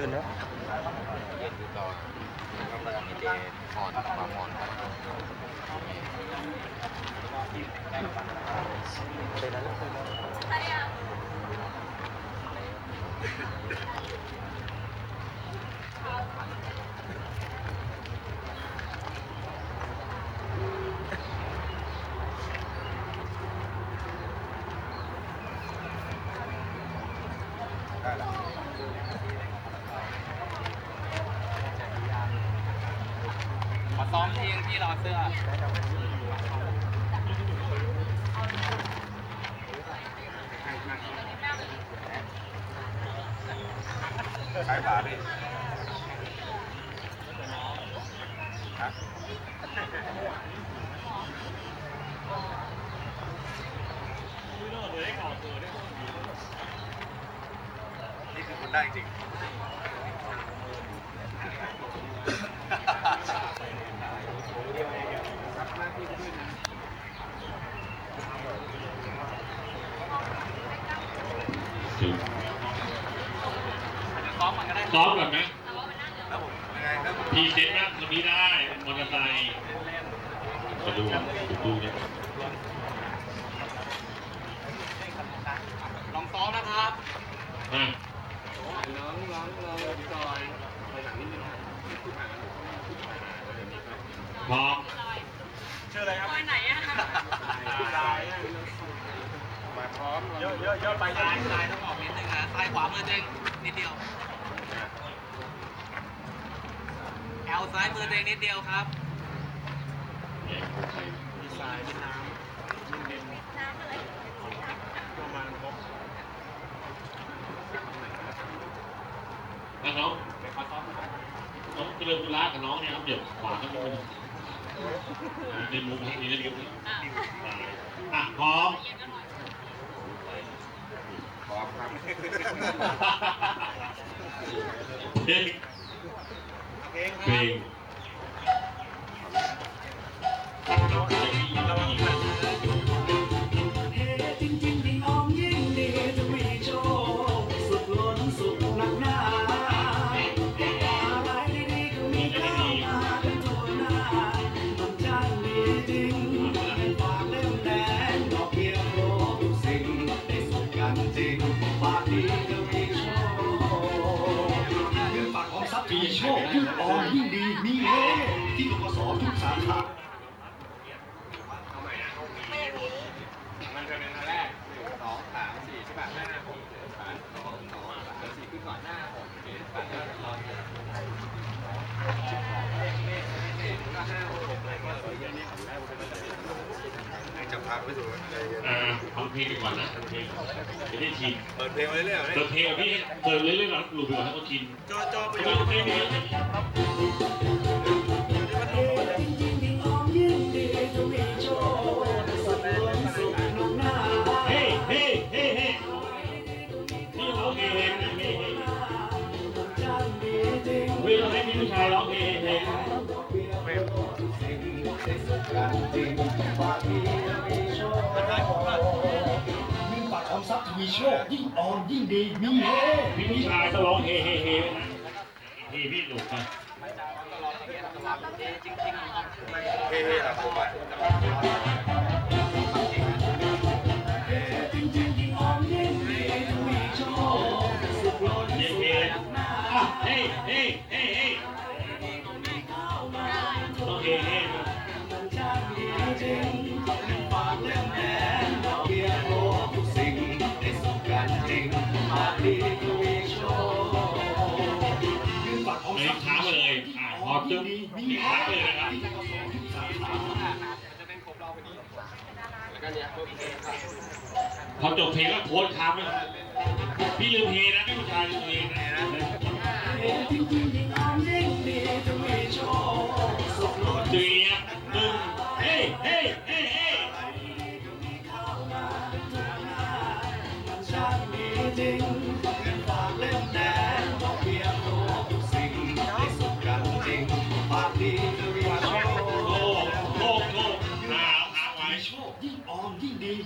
คืนนะเย็นอยู่ต่อมีเจอ่อนความอ่อนครับเป็นนั้ ซ้อมทีที่รอเสื้อใช้ฝาดิฮะนี่คือคุณได้จริง ซ้อมมันก็ได้ซ้อมก่อนไหมแล้วผมยังไงครับพรีเซ็ตนะคนนี้ได้มอเตอร์ไซค์มาดูอะดูดูเนี่ยลองซ้อมนะครับอะน้องน้องน้องจอยพร้อมชื่ออะไรครับไปไหนอะตายมาพร้อมเยอะเยอะเยอะไปซ้ายซ้ายต้องออกนิดนึงนะ ซ้ายขวามือตัวเองนิดเดียว แอลซ้ายมือตัวเองนิดเดียวครับเนี่ยโอเคดีน้ำนิ่มดินประมาณครบอะน้องน้องเจริญธุระกับน้องเนี่ยครับเดี๋ยวขวากันนิดนึงในมุมนี้นะครับอะพร้อม เพลงเพลง อ่าฟังเพลงไปก่อนนะฟังเพลงจะได้ชินเปิดเพลงมาเรื่อยๆเปิดเพลงอะพี่เปิดเรื่อยๆหลังหลุดไปก่อนให้เขาชินจอจอไปเปิดูดเพลงนี้จริงจริงยิ่งอ้อมยิ่งดีจะมีโมีโชคยิ่งอ่อนยิ่งดีมีเฮพี่ผู้ชายก็ร้องเฮเฮเฮนะเฮพี่หลุดไปเฮเฮหลับผมไป จุ๊บนี่ค้งเลยนะครับพอจบเพลงก็โพสต์ค้างไปพี่ลืมเฮนะพี่ผู้ชายลืมเฮนะจริงนยิ่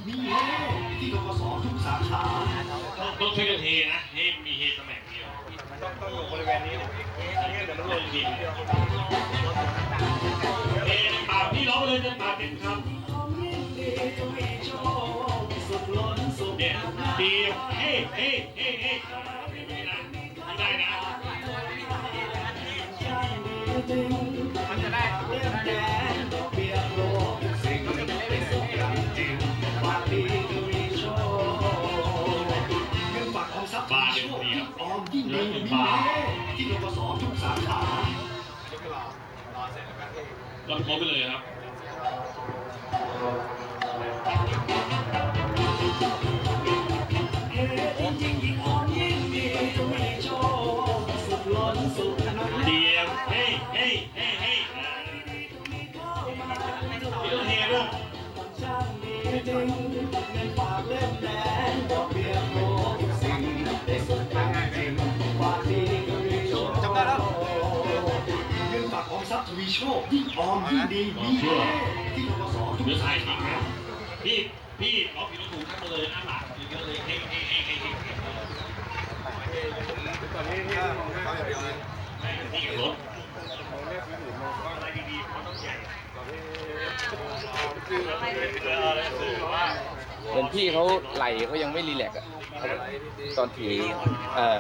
มยิ่งดีเฮที่ทกสทุกสาขาต้องช่วยกันเฮนะเฮมีเฮตำแหน่งเดียวต้องต้องอยู่บริเวณนี้เนี่ยเดี๋ยวมันหล่นดินเอ๊ะปากพี่ร้องเลยจะปากเป็นคำเนี่ยดีเฮ้เฮ้เฮ้เฮ้ไม่ได้นะมันจะได้ ครับออมยิ่งดีมีแน่ที่ธกสทุกสาขานี่ก็รอรอเสร็จแล้วก็ที่ก็ครบไปเลยครับ ทรัพย์ทวีโชคยิ่งออมยิ่งดีมีแน่ที่ธกสทุกเดี๋ยวสาถ่ายขาอีกนพี่พี่ร้องผิดร้องถูกทั้งมาเลยอ้าปากเยอะๆเลยเฮ้เฮ้เฮ้เฮ้เฮ้ตอนนี้ที่เขาอย่างเดียวเลยนี่กับรถอะไรดีๆมันต้องใหญ่เหมือนพี่เขาไหลเขายังไม่รีแลกอะตอนถือเออ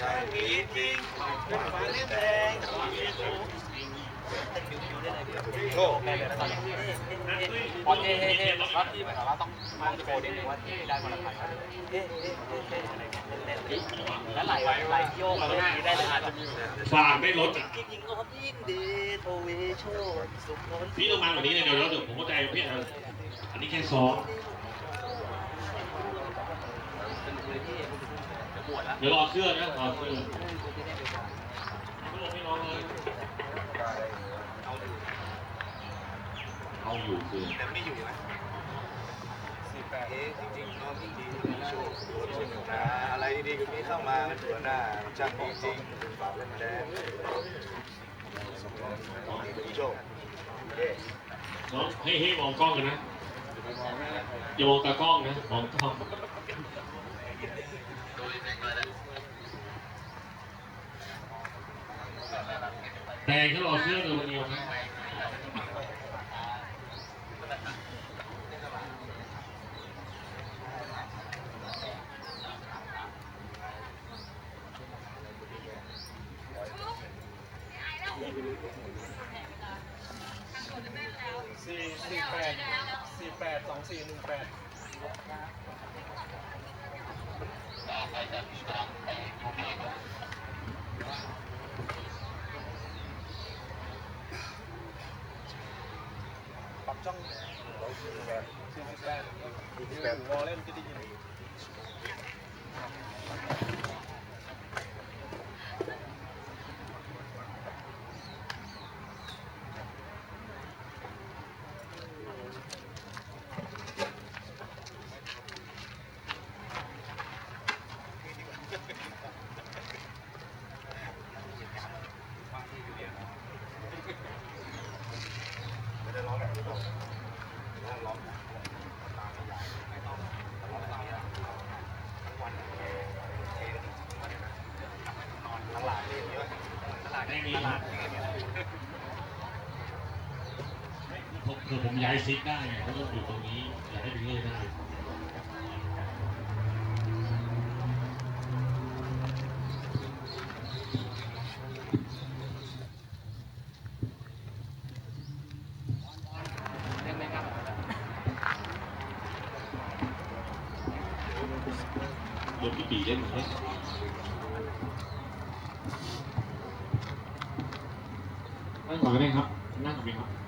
พอเฮ้เฮ้เฮ้ครับที่หมายความว่าต้องมองโชว์นิดนึงว่าที่ได้มาราคาเฮ้เฮ้เฮ้เฮ้แล้วไหลไหลโยกมาได้เลยอาจจะมีฝากไม่ลดอะยิ่งออมยิ่งดีโทเวโชสุขพี่ต้องมาแบบนี้เลยเดี๋ยวเดี๋ยวผมเข้าใจพี่อันนี้แค่ซ้อม จะบวชแล้วเดี๋ยวรอเสื้อนะรอเสื้อไม่ลงไม่ร้องเลยเอาอยู่คือแต่ไม่อยู่นะสี่แปดเอ๊ะจริงๆน้องยิ่ดีมีโชคโดนชนนะอะไรดีๆก็มีเข้ามามันตัวหน้าช่างจริงฝากเล่นแดงสมรองมีโชคเน้องให้ให้มองกล้องกันนะอย่ามองตากล้องนะมองกล้อง แต่แค่รอเสื้อตัวเดียวนะสี่สี่แปดสี่แปดสองสี่หนึ่งแปด ปักจ้อง สี่สิบแปดสี่ แบบวอลเล่นจะได้ยิน ไม่ได้ร้องแบบนี้หรอกร้องร้องตามอย่างไม่ต้องร้องตามอย่างทั้งวันเทกันทั้งวันนะนอนตลาดเล่นเยอะตลาด ไม่มี ตลาด ผมคือผม ย้ายซิกได้ไงเขาต้องอยู่ตรงนี้อยากให้เป็นเรื่อยได้เล่นไหมครับรถพี่ปีเล่นไหมนั่งก่อนก็ได้ครับ นั่งก่อนไหมครับ